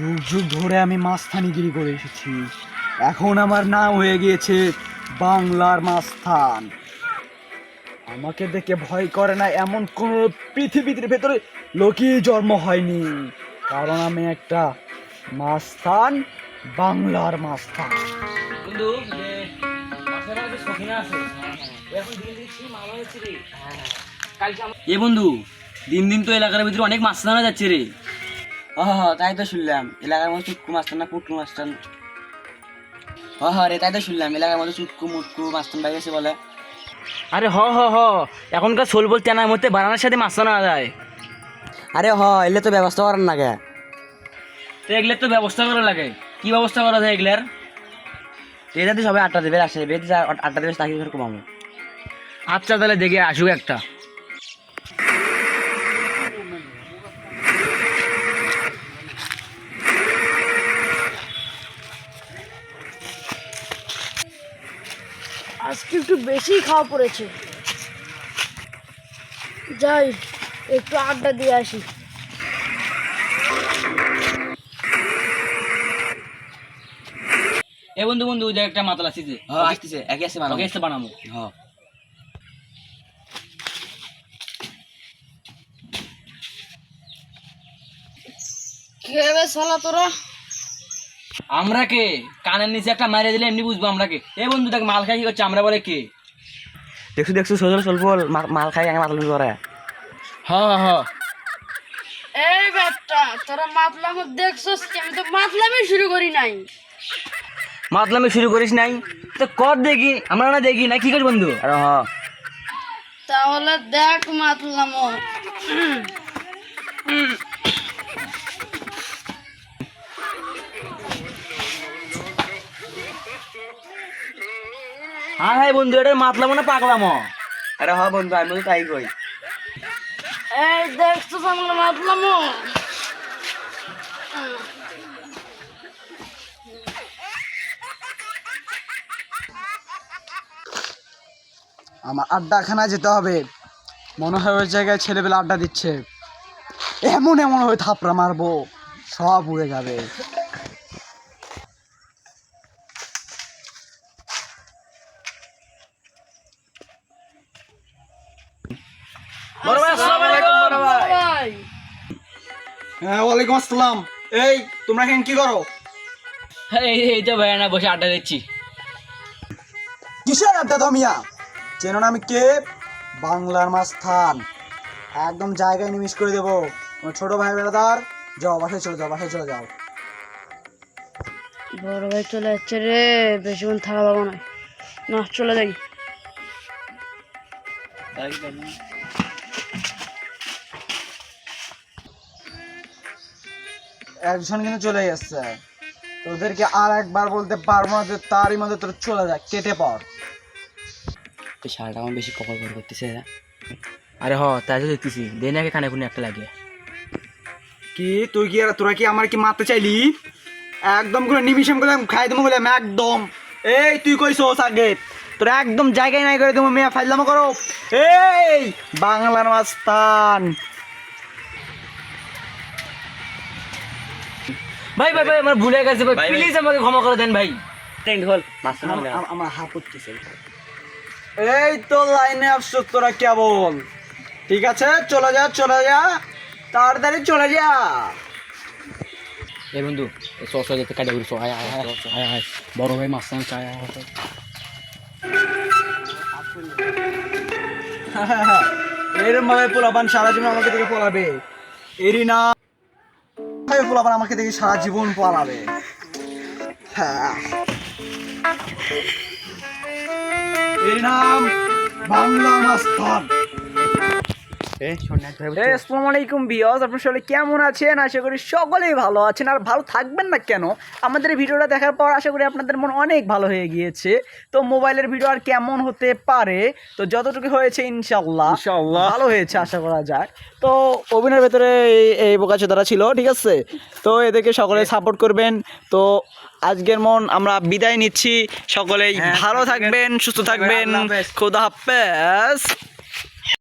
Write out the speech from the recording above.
যুগ যুগ ধরে আমি মাস্তানিগিরি করে এসেছি। এখন আমার নাম হয়ে গিয়েছে বাংলার মাস্থান আমাকে দেখে ভয় করে না এমন কোন পৃথিবীর ভেতরে লোকই জন্ম হয়নি। কারণ আমি একটা মাস্থান বাংলার মাস্থান বন্ধু আমার- এ বন্ধু দিন দিন তো এলাকার ভিতরে অনেক মাছ জানা যাচ্ছে রে। হ হ তাই তো শুনলাম। এলাকার মধ্যে চুটকু মাস্টার না পুটকু মাস্টার হ হ রে তাই তো শুনলাম এলাকার মধ্যে চুটকু মুটকু মাস্টার বাইরে গেছে বলে। আরে হ হ হ এখনকার সোল বল তেনার মধ্যে বানানোর সাথে মাছ জানা যায়। আরে হ এলে তো ব্যবস্থা করার না গে তো এগুলোর তো ব্যবস্থা করা লাগে। কি ব্যবস্থা করা যায় এগুলার? এটাতে সবাই আটটা দেবে আসে বেদি আটটা দেবে তাকে কমাবো? আচ্ছা তাহলে দেখে আসুক একটা। আজকে একটু বেশি খাওয়া পড়েছে। যাই একটু আড্ডা দিয়ে আসি। এ বন্ধু বন্ধু ওই একটা মাতাল আসছে হ আসতেছে একে আসে ওকে এসে বানাবো। হ কে বে শালা তোরা? আমরা কে? কানের নিচে একটা মারিয়ে দিলে এমনি বুঝব আমরা কে। এ বন্ধু দেখ মাল খাই কি করছে? আমরা বলে কে? দেখছ দেখছ সোজল চলবো মাল খাই আগে মাতাল করে হ হ। এই ব্যাটটা তোরা মাতলাম দেখছস কি? আমি তো মাতলামই শুরু করি নাই। মাতলামি শুরু করিস নাই? তো কর দেখি আমরা না দেখি না কি করিস বন্ধু? আরে হ। তাহলে দেখ মাতলাম হ্যাঁ হ্যাঁ বন্ধু এটা মাতলামো না পাগলামো? আরে হ বন্ধু আমি তো তাই কই। এই দেখছস আমার মাতলাম? আমার আড্ডাখানায় যেতে হবে। মনে হয় ওই জায়গায় ছেলেবেলা আড্ডা দিচ্ছে। এমন এমন হয়ে থাপড়া মারবো সব উড়ে যাবে। বড় ভাই আসসালামু আলাইকুম বড় ভাই। ভাই। হ্যাঁ ওয়ালাইকুম আসসালাম। এই তোমরা এখানে কি করো? এই এই তো ভাই না বসে আড্ডা দিচ্ছি। কিসের আড্ডা দমিয়া চেনো না আমি কে? বাংলার মাস্থান একদম জায়গায় নিমিশ করে দেবো। তোমার ছোট ভাই বেড়াদার যাও বাসায় চলে যাও বাসায় চলে যাও। বড় ভাই চলে যাচ্ছে রে বেশিক্ষণ থাকা পাবো না। না চলে যাই। একজন কিন্তু চলে যাচ্ছে তোদেরকে আর একবার বলতে পারব না যে তারই মধ্যে তোর চলে যায় কেটে পড়। এই শালটা আমার বেশি কপাল ভর করতেছে আরে হ তাই তো দেখতেছি। দেন আগে কানে কোনে একটা লাগে কি? তুই কি আর তোরা কি আমার কি মারতে চাইলি? একদম করে নিমিশন করে খাই দেবো বলে একদম এই তুই কইছস আগে। তোরা একদম জায়গায় নাই করে দেবো মেয়ে ফাইলামো করো। এই বাংলার মাস্তান। ভাই ভাই ভাই আমার ভুলে গেছে ভাই। প্লিজ আমাকে ক্ষমা করে দেন ভাই। টেন্ট হল আমার হাত উঠতেছে এই তো লাইনে আসছো তোরা কেবল ঠিক আছে চলে যা চলে যা। তাড়াতাড়ি চলে যা। এই বন্ধু চ যেতে কাটে ঘুরি চ আয় আয় আয় আয় আয়। বড় ভাই মাছ আয় আয় এরম ভাবে পোলাপান সারা জীবন আমাকে থেকে পলাবে। এরই না পোলাপান আমাকে দেখে সারা জীবন পালাবে হ্যাঁ। এর নাম বাংলা মাস্তান আসসালামু আলাইকুম বিয়স আপনার সকলে কেমন আছেন? আশা করি সকলেই ভালো আছেন। আর ভালো থাকবেন না কেন? আমাদের ভিডিওটা দেখার পর আশা করি আপনাদের মন অনেক ভালো হয়ে গিয়েছে। তো মোবাইলের ভিডিও আর কেমন হতে পারে? তো যতটুকু হয়েছে ইনশাল্লাহ ইনশাল্লাহ ভালো হয়েছে আশা করা যায়। তো অভিনয়ের ভেতরে এই এই বোকাচোদারা ছিল ঠিক আছে? তো এদেরকে সকলে সাপোর্ট করবেন। তো আজকের মন আমরা বিদায় নিচ্ছি। সকলেই ভালো থাকবেন সুস্থ থাকবেন। খোদা হাফেজ।